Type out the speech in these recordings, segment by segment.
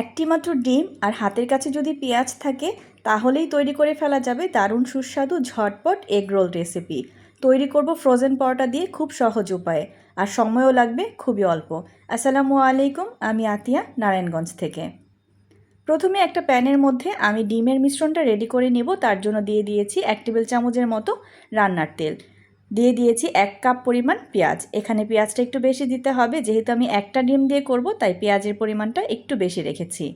একটি মাত্র ডিম আর হাতের কাছে যদি পেঁয়াজ থাকে, তাহলেই তৈরি করে ফেলা যাবে দারুণ সুস্বাদু ঝটপট এগ রোল রেসিপি। তৈরি করব ফ্রোজেন পরোটা দিয়ে খুব সহজ উপায়ে, আর সময়ও লাগবে খুবই অল্প। আসসালামু আলাইকুম, আমি আতিয়া, নারায়ণগঞ্জ থেকে। প্রথমে একটা প্যানের মধ্যে আমি ডিমের মিশ্রণটা রেডি করে নেব, তার জন্য দিয়ে দিয়েছি এক টেবিল চামচের মতো রান্নার তেল। দিয়ে দিয়েছি এক কাপ পরিমাণ পেঁয়াজ। এখানে পেঁয়াজটা একটু বেশি দিতে হবে, যেহেতু আমি একটা ডিম দিয়ে করব, তাই পেঁয়াজের পরিমাণটা একটু বেশি রেখেছি।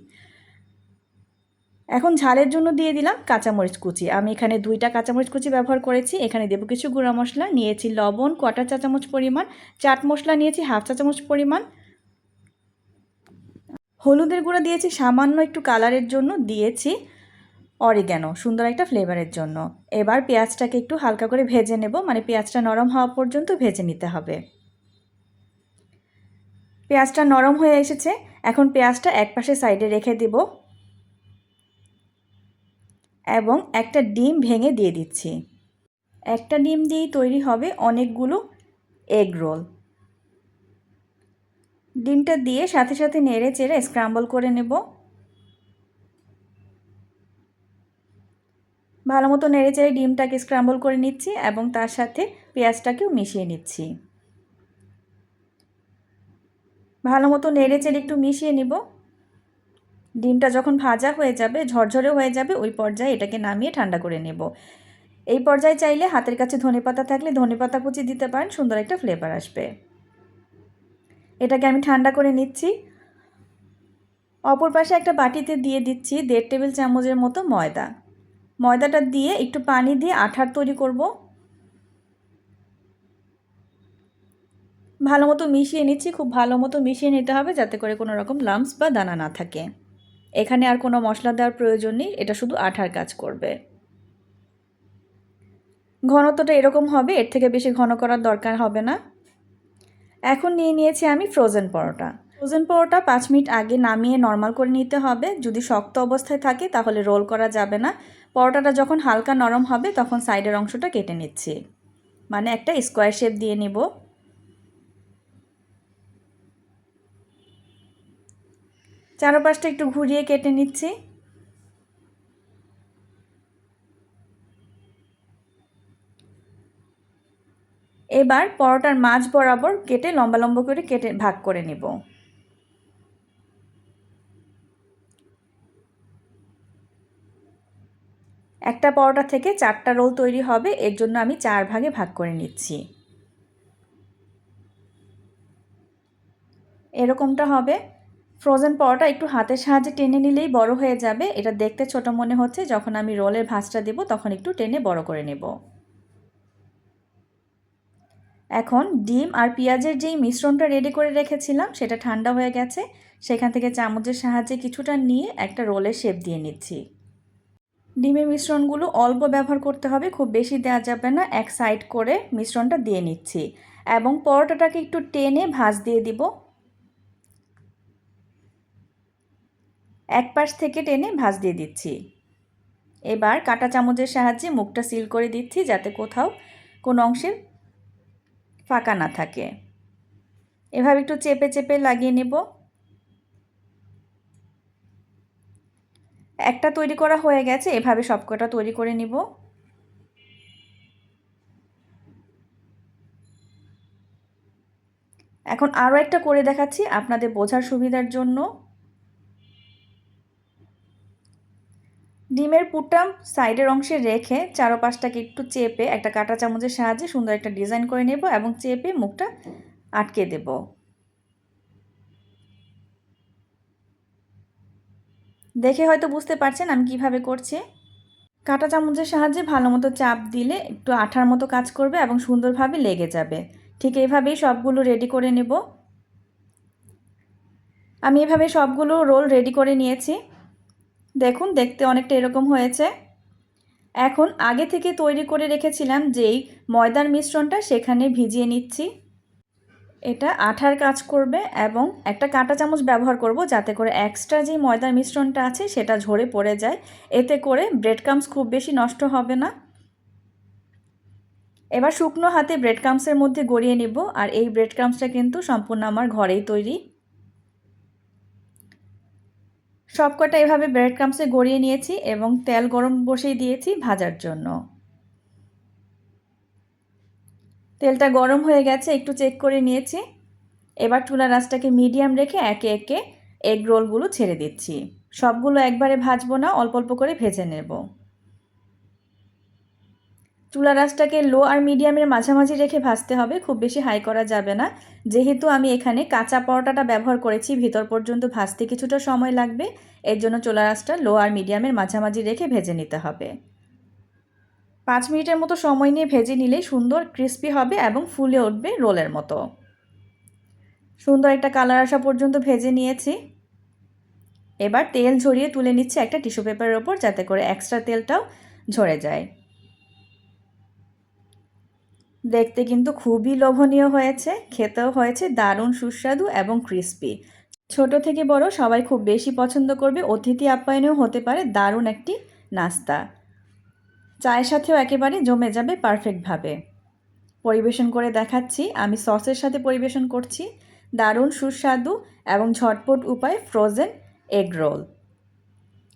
এখন ঝালের জন্য দিয়ে দিলাম কাঁচামরিচ কুচি। আমি এখানে দুইটা কাঁচামরিচ কুচি ব্যবহার করেছি। এখানে দেবো কিছু গুঁড়া মশলা, নিয়েছি লবণ কটা চা চামচ পরিমাণ, চাট মশলা নিয়েছি হাফ চা চামচ পরিমাণ। হলুদের গুঁড়া দিয়েছি সামান্য একটু কালারের জন্য দিয়েছি। অরিগ্যানো সুন্দর একটা ফ্লেভারের জন্য। এবার পেঁয়াজটাকে একটু হালকা করে ভেজে নেব মানে পেঁয়াজটা নরম হওয়া পর্যন্ত ভেজে নিতে হবে। পেঁয়াজটা নরম হয়ে এসেছে, এখন পেঁয়াজটা এক পাশে সাইডে রেখে দিব। এবং একটা ডিম ভেঙে দিয়ে দিচ্ছি। একটা ডিম দিয়েই তৈরি হবে অনেকগুলো এগ রোল। ডিমটা দিয়ে সাথে সাথে নেড়ে চেড়ে স্ক্রাম্বল করে নেব। ভালো মতো নেড়ে চেড়ে ডিমটাকে স্ক্রাম্বল করে নিচ্ছি এবং তার সাথে পেঁয়াজটাকেও মিশিয়ে নিচ্ছি। ভালো মতো নেড়ে চেড়ে একটু মিশিয়ে নিব। ডিমটা যখন ভাজা হয়ে যাবে, ঝরঝরে হয়ে যাবে, ওই পর্যায়ে এটাকে নামিয়ে ঠান্ডা করে নেব। এই পর্যায়ে চাইলে হাতের কাছে ধনেপাতা থাকলে ধনেপাতা কুচি দিতে পারেন, সুন্দর একটা ফ্লেভার আসবে। এটাকে আমি ঠান্ডা করে নিচ্ছি। অপর পাশে একটা বাটিতে দিয়ে দিচ্ছি দেড় টেবিল চামচের মতো ময়দা। ময়দাটা দিয়ে একটু পানি দিয়ে আঠার তৈরি করব। ভালো মতো মিশিয়ে নিচ্ছি, খুব ভালো মতো মিশিয়ে নিতে হবে যাতে করে কোনো রকম লাম্পস বা দানা না থাকে। এখানে আর কোনো মশলা দেওয়ার প্রয়োজন নেই, এটা শুধু আঠার কাজ করবে। ঘনত্বটা এরকম হবে, এর থেকে বেশি ঘন করার দরকার হবে না। এখন নিয়ে নিয়েছি আমি ফ্রোজেন পরোটা। ফ্রোজেন পরোটা পাঁচ মিনিট আগে নামিয়ে নর্মাল করে নিতে হবে। যদি শক্ত অবস্থায় থাকে তাহলে রোল করা যাবে না। পরোটাটা যখন হালকা নরম হবে তখন সাইডের অংশটা কেটে নিচ্ছি। মানে একটা স্কোয়ার শেপ দিয়ে নিব। চারপাশটা একটু ঘুরিয়ে কেটে নিচ্ছি। এবার পরোটার মাছ বরাবর কেটে লম্বা লম্বা করে কেটে ভাগ করে নেব। একটা পরোটা থেকে চারটা রোল তৈরি হবে, এর জন্য আমি চার ভাগে ভাগ করে নিচ্ছি। এরকমটা হবে। ফ্রোজেন পরোটা একটু হাতের সাহায্যে টেনে নিলেই বড় হয়ে যাবে। এটা দেখতে ছোট মনে হচ্ছে, যখন আমি রোলের ভাঁজটা দেব, তখন একটু টেনে বড় করে নেব। এখন ডিম আর পেঁয়াজের যেই মিশ্রণটা রেডি করে রেখেছিলাম, সেটা ঠান্ডা হয়ে গেছে। সেখান থেকে চামচের সাহায্যে কিছুটা নিয়ে একটা রোলের শেপ দিয়ে নিচ্ছি। ডিমের মিশ্রণগুলো অল্প ব্যবহার করতে হবে, খুব বেশি দেওয়া যাবে না, এক সাইড করে মিশ্রণটা দিয়ে নিচ্ছি। এবং পরোটাটাকে একটু টেনে ভাজ দিয়ে দিব। এক পাশ থেকে টেনে ভাজ দিয়ে দিচ্ছি। এবার কাটা চামচের সাহায্যে মুখটা সিল করে দিচ্ছি যাতে কোথাও কোনো অংশে ফাঁকা না থাকে। এভাবে একটু চেপে চেপে লাগিয়ে নেব। একটা তৈরি করা হয়ে গেছে, এভাবে সবকটা তৈরি করে নিব। এখন আরও একটা করে দেখাচ্ছি আপনাদের বোঝার সুবিধার জন্য। ডিমের পুরটা সাইডের অংশে রেখে চারোপাশটাকে একটু চেপে একটা কাঁটা চামচের সাহায্যে সুন্দর একটা ডিজাইন করে নেব এবং চেপে মুখটা আটকে দেব। দেখে হয়তো বুঝতে পারছেন আমি কীভাবে করছি। কাঁটা চামচের সাহায্যে ভালো মতো চাপ দিলে একটু আঠার মতো কাজ করবে এবং সুন্দরভাবে লেগে যাবে। ঠিক এইভাবেই সবগুলো রেডি করে নেব। আমি এভাবে সবগুলো রোল রেডি করে নিয়েছি। দেখুন, দেখতে অনেকটা এরকম হয়েছে। এখন আগে থেকে তৈরি করে রেখেছিলাম যেই ময়দার মিশ্রণটা সেখানে ভিজিয়ে নিচ্ছি। এটা আঠার কাজ করবে এবং একটা কাঁটা চামচ ব্যবহার করব যাতে করে এক্সট্রা যে ময়দার মিশ্রণটা আছে সেটা ঝরে পড়ে যায়। এতে করে ব্রেড কামস খুব বেশি নষ্ট হবে না। এবার শুকনো হাতে ব্রেড কামসের মধ্যে গড়িয়ে নেব আর এই ব্রেড কামসটা কিন্তু সম্পূর্ণ আমার ঘরেই তৈরি। সবকটা এভাবে ব্রেড ক্রামসে গড়িয়ে নিয়েছি এবং তেল গরম বসিয়ে দিয়েছি ভাজার জন্য। তেলটা গরম হয়ে গেছে, একটু চেক করে নিয়েছি। এবার চুলা রাসটাকে মিডিয়াম রেখে একে একে এগ রোলগুলো ছেড়ে দিচ্ছি। সবগুলো একবারে ভাজবো না, অল্প অল্প করে ভেজে নেব। চুলা রাসটাকে লো আর মিডিয়ামের মাঝামাঝি রেখে ভাজতে হবে, খুব বেশি হাই করা যাবে না। যেহেতু আমি এখানে কাঁচা পরোটাটা ব্যবহার করেছি, ভিতর পর্যন্ত ভাজতে কিছুটা সময় লাগবে, এর জন্য চুলা রাসটা লো আর মিডিয়ামের মাঝামাঝি রেখে ভেজে নিতে হবে। পাঁচ মিনিটের মতো সময় নিয়ে ভেজে নিলেই সুন্দর ক্রিস্পি হবে এবং ফুলে উঠবে রোলের মতো। সুন্দর একটা কালার আসা পর্যন্ত ভেজে নিয়েছি। এবার তেল ঝরিয়ে তুলে নিচ্ছে একটা টিস্যু পেপারের ওপর যাতে করে এক্সট্রা তেলটাও ঝরে যায়। দেখতে কিন্তু খুবই লোভনীয় হয়েছে, খেতেও হয়েছে, দারুণ সুস্বাদু এবং ক্রিস্পি ছোট থেকে বড় সবাই খুব বেশি পছন্দ করবে, অতিথি আপ্যায়নেও হতে পারে দারুণ একটি নাস্তা। চায়ের সাথেও একেবারে জমে যাবে পারফেক্টভাবে পরিবেশন করে দেখাচ্ছি, আমি সসের সাথে পরিবেশন করছি। দারুণ, সুস্বাদু এবং ঝটপট উপায় ফ্রোজেন এগ রোল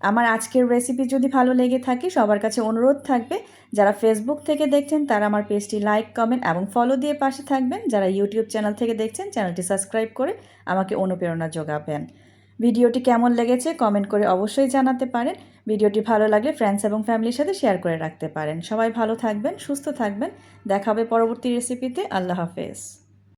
আমার আজকের রেসিপি যদি ভালো লেগে থাকে, সবার কাছে অনুরোধ থাকবে, যারা ফেসবুক থেকে দেখছেন, তারা আমার পেজটি লাইক কমেন্ট এবং ফলো দিয়ে পাশে থাকবেন। যারা ইউটিউব চ্যানেল থেকে দেখছেন চ্যানেলটি সাবস্ক্রাইব করে আমাকে অনুপ্রেরণা যোগাবেন। ভিডিওটি কেমন লেগেছে কমেন্ট করে অবশ্যই জানাতে পারেন। ভিডিওটি ভালো লাগলে ফ্রেন্ডস এবং ফ্যামিলির সাথে শেয়ার করে রাখতে পারেন। সবাই ভালো থাকবেন, সুস্থ থাকবেন। দেখা হবে পরবর্তী রেসিপিতে আল্লাহ হাফেজ।